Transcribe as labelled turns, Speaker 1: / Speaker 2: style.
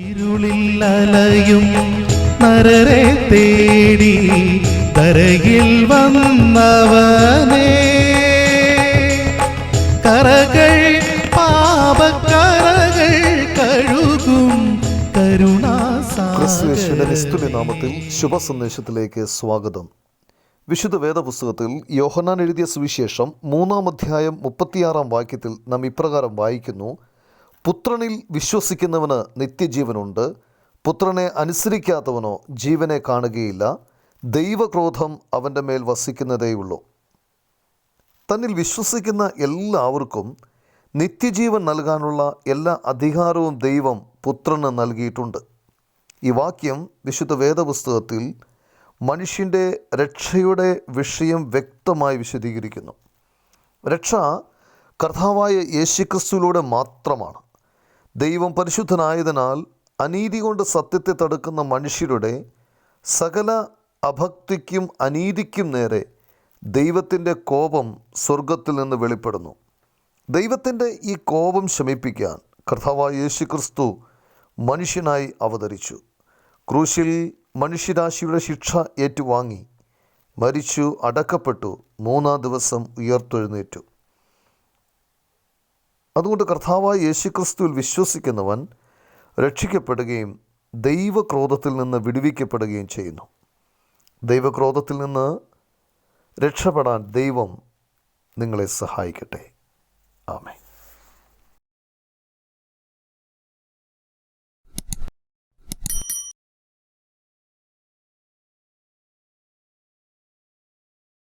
Speaker 1: ഇരുളിൽ അലയും നരരെ തേടി തരയിൽ വന്നവനേ. കറകൾ പാപക്കറകൾ കഴുകും
Speaker 2: ക്രിസ്തുയേശുവിന്റെ നിസ്തുല്യ നാമത്തിൽ ശുഭ സന്ദേശത്തിലേക്ക് സ്വാഗതം. വിശുദ്ധ വേദപുസ്തകത്തിൽ യോഹന്നാൻ എഴുതിയ സുവിശേഷം മൂന്നാം അധ്യായം മുപ്പത്തിയാറാം വാക്യത്തിൽ നാം ഇപ്രകാരം വായിക്കുന്നു. പുത്രനിൽ വിശ്വസിക്കുന്നവന് നിത്യജീവനുണ്ട്. പുത്രനെ അനുസരിക്കാത്തവനോ ജീവനെ കാണുകയില്ല. ദൈവക്രോധം അവന്റെ മേൽ വസിക്കുന്നതേയുള്ളൂ. തന്നിൽ വിശ്വസിക്കുന്ന എല്ലാവർക്കും നിത്യജീവൻ നൽകാനുള്ള എല്ലാ അധികാരവും ദൈവം പുത്രന് നൽകിയിട്ടുണ്ട്. ഈ വാക്യം വിശുദ്ധ വേദപുസ്തകത്തിൽ മനുഷ്യന്റെ രക്ഷയുടെ വിഷയം വ്യക്തമായി വിശദീകരിക്കുന്നു. രക്ഷ കർത്താവായ യേശുക്രിസ്തുവിലൂടെ മാത്രമാണ്. ദൈവം പരിശുദ്ധനായതിനാൽ അനീതി കൊണ്ട് സത്യത്തെ തടുക്കുന്ന മനുഷ്യരുടെ സകല അഭക്തിക്കും അനീതിക്കും നേരെ ദൈവത്തിന്റെ കോപം സ്വർഗത്തിൽ നിന്ന് വെളിപ്പെടുന്നു. ദൈവത്തിന്റെ ഈ കോപം ശമിപ്പിക്കാൻ കർത്താവായ യേശു ക്രിസ്തു മനുഷ്യനായി അവതരിച്ചു. ക്രൂശിൽ മനുഷ്യരാശിയുടെ ശിക്ഷ ഏറ്റുവാങ്ങി മരിച്ചു അടക്കപ്പെട്ടു മൂന്നാം ദിവസം ഉയർത്തെഴുന്നേറ്റു. അതുകൊണ്ട് കർത്താവായ യേശുക്രിസ്തുവിൽ വിശ്വസിക്കുന്നവൻ രക്ഷിക്കപ്പെടുകയും ദൈവക്രോധത്തിൽ നിന്ന് വിടുവിക്കപ്പെടുകയും ചെയ്യുന്നു. ദൈവക്രോധത്തിൽ നിന്ന് രക്ഷപ്പെടാൻ ദൈവം നിങ്ങളെ സഹായിക്കട്ടെ. ആമേ